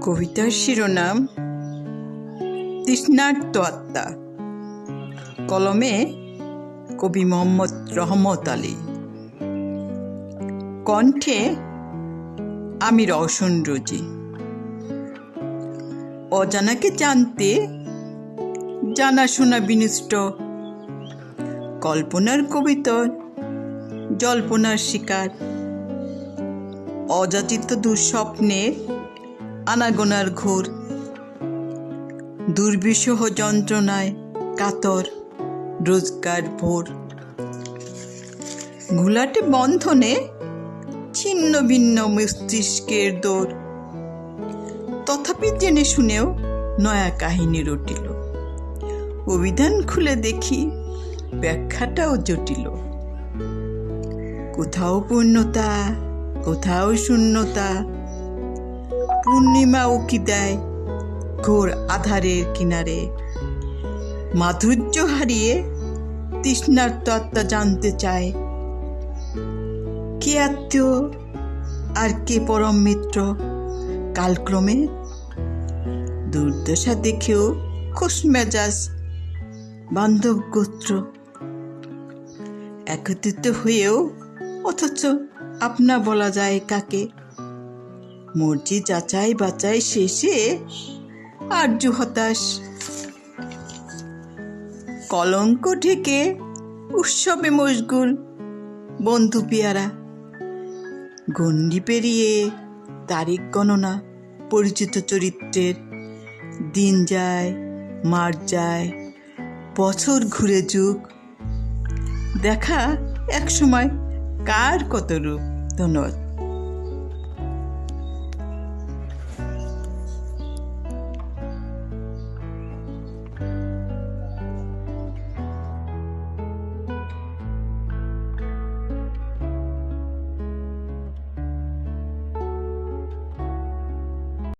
কবিতার শিরোনাম তৃষ্ণার্ত আত্মা কলমে কবি মোহাম্মদ রহমত আলী। কণ্ঠে আমি রওশন রোজি। অজানাকে জানতে জানাশোনা বিনিষ্ট কল্পনার কবিতর জল্পনার শিকার। অযাচিত দুঃস্বপ্নের আনাগোনার ঘোর। দুর্বিষহ যন্ত্রণায় কাতর রোজগার ভোর। ঘোলাটে বন্ধনে ছিন্ন ভিন্ন মস্তিষ্কের দৌড় তথাপি জেনে শুনেও নয়া কাহিনী রটিল। অভিধান খুলে দেখি ব্যাখ্যাটাও জটিল। কোথাও পূর্ণতা কোথাও শূন্যতা। পূর্ণিমা উকি দেয় ঘোর আধারের কিনারে। মাধুর্য হারিয়ে তৃষ্ণার্ত আত্মা জানতে চায়, কে আত্মীয় আর কে পরম মিত্র? কালক্রমে দুর্দশা দেখেও খুশ মেজাজ বান্ধব গোত্র। একত্রিত হয়েও অথচ আপনা বলা যায় কাকে? মর্জি যাচাই বাচাই শেষে আর্য হতাশ। কলঙ্ক ঢেকে উৎসবে মশগুল, বন্ধু পেয়ারা। গণ্ডি পেরিয়ে তারিখ গণনা, পরিচিত চরিত্রের। দিন যায় মার যায়, বছর ঘুরে যুগ। দেখা এক সময় কার কত রূপ ধন্যবাদ।